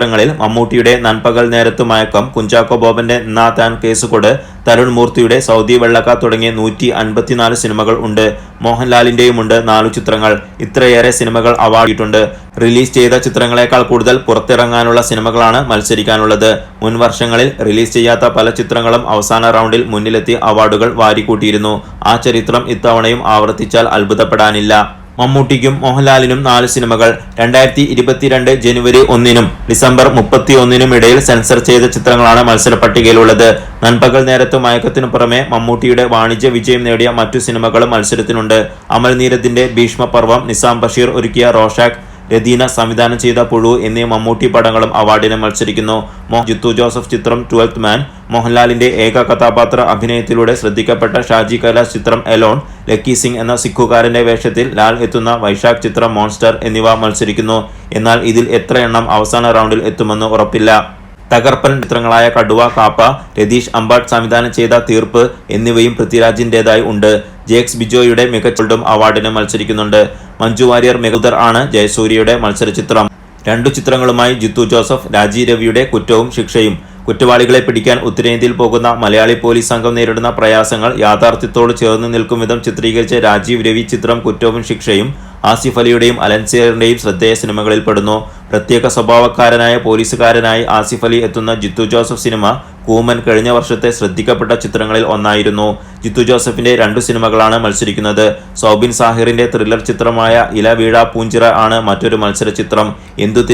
ചിത്രങ്ങളിൽ മമ്മൂട്ടിയുടെ നൻപകൽ നേരത്തു മയക്കം കുഞ്ചാക്കോ ബോബന്റെ നാഥാൻ കേസുകൊട് തരുൺ മൂർത്തിയുടെ സൗദി വെള്ളക്ക തുടങ്ങിയ നൂറ്റി അൻപത്തിനാല് സിനിമകൾ ഉണ്ട്. മോഹൻലാലിന്റെയുമുണ്ട് നാലു ചിത്രങ്ങൾ. ഇത്രയേറെ സിനിമകൾ അവാർഡിയിട്ടുണ്ട് റിലീസ് ചെയ്ത ചിത്രങ്ങളെക്കാൾ കൂടുതൽ പുറത്തിറങ്ങാനുള്ള സിനിമകളാണ് മത്സരിക്കാനുള്ളത്. മുൻ വർഷങ്ങളിൽ റിലീസ് ചെയ്യാത്ത പല ചിത്രങ്ങളും അവസാന റൗണ്ടിൽ മുന്നിലെത്തി അവാർഡുകൾ വാരിക്കൂട്ടിയിരുന്നു. ആ ചരിത്രം ഇത്തവണയും ആവർത്തിച്ചാൽ അത്ഭുതപ്പെടാനില്ല. മമ്മൂട്ടിക്കും മോഹൻലാലിനും നാല് സിനിമകൾ. രണ്ടായിരത്തി ഇരുപത്തിരണ്ട് ജനുവരി ഒന്നിനും ഡിസംബർ മുപ്പത്തി ഒന്നിനും ഇടയിൽ സെൻസർ ചെയ്ത ചിത്രങ്ങളാണ് മത്സര പട്ടികയിലുള്ളത്. നൻപകൽ നേരത്തെ മയക്കത്തിനു പുറമെ മമ്മൂട്ടിയുടെ വാണിജ്യ വിജയം നേടിയ മറ്റു സിനിമകളും മത്സരത്തിനുണ്ട്. അമൽ നീരദിന്റെ ഭീഷ്മപർവം നിസാം ബഷീർ ഒരുക്കിയ റോഷാക്ക് രതീന സംവിധാനം ചെയ്ത പുഴു എന്നീ മമ്മൂട്ടി പടങ്ങളും അവാർഡിന് മത്സരിക്കുന്നു. മോ ജിത്തു ജോസഫ് ചിത്രം ട്വൽത്ത് മാൻ മോഹൻലാലിന്റെ ഏക കഥാപാത്ര അഭിനയത്തിലൂടെ ശ്രദ്ധിക്കപ്പെട്ട ഷാജി കൈലാസ് ചിത്രം എലോൺ ലക്കി സിംഗ് എന്ന സിഖുകാരന്റെ വേഷത്തിൽ ലാൽ എത്തുന്ന വൈശാഖ് ചിത്രം മോൺസ്റ്റർ എന്നിവ മത്സരിക്കുന്നു. എന്നാൽ ഇതിൽ എത്ര എണ്ണം അവസാന റൗണ്ടിൽ എത്തുമെന്ന് ഉറപ്പില്ല. തകർപ്പൻ ചിത്രങ്ങളായ കടുവ കാപ്പ രതീഷ് അമ്പാട്ട് സംവിധാനം ചെയ്ത തീർപ്പ് എന്നിവയും പൃഥ്വിരാജിന്റെതായി ഉണ്ട്. ജേക്സ് ബിജോയുടെ മികച്ചും അവാർഡിന് മത്സരിക്കുന്നുണ്ട്. മഞ്ജു വാര്യർ മികുദർ ആണ് ജയസൂര്യയുടെ മത്സര ചിത്രം രണ്ടു ചിത്രങ്ങളുമായി ജിത്തു ജോസഫ് രാജീവ് രവിയുടെ കുറ്റവും ശിക്ഷയും. കുറ്റവാളികളെ പിടിക്കാൻ ഉത്തരേന്ത്യയിൽ പോകുന്ന മലയാളി പോലീസ് സംഘം നേരിടുന്ന പ്രയാസങ്ങൾ യാഥാർത്ഥ്യത്തോട് ചേർന്ന് നിൽക്കും വിധം ചിത്രീകരിച്ച രാജീവ് രവി ചിത്രം കുറ്റവും ശിക്ഷയും ആസിഫ് അലിയുടെയും അലൻസിയറിന്റെയും ശ്രദ്ധേയ സിനിമകളിൽ പെടുന്നു. പ്രത്യേക സ്വഭാവക്കാരനായ പോലീസുകാരനായി ആസിഫ് അലി എത്തുന്ന ജിത്തു ജോസഫ് സിനിമ കൂമൻ കഴിഞ്ഞ വർഷത്തെ ശ്രദ്ധിക്കപ്പെട്ട ചിത്രങ്ങളിൽ ഒന്നായിരുന്നു. ജിത്തു ജോസഫിന്റെ രണ്ടു സിനിമകളാണ് മത്സരിക്കുന്നത്. സൗബിൻ സാഹിറിന്റെ ത്രില്ലർ ചിത്രമായ ഇല വീഴ പൂഞ്ചിറ ആണ് മറ്റൊരു മത്സര ചിത്രം. എന്തു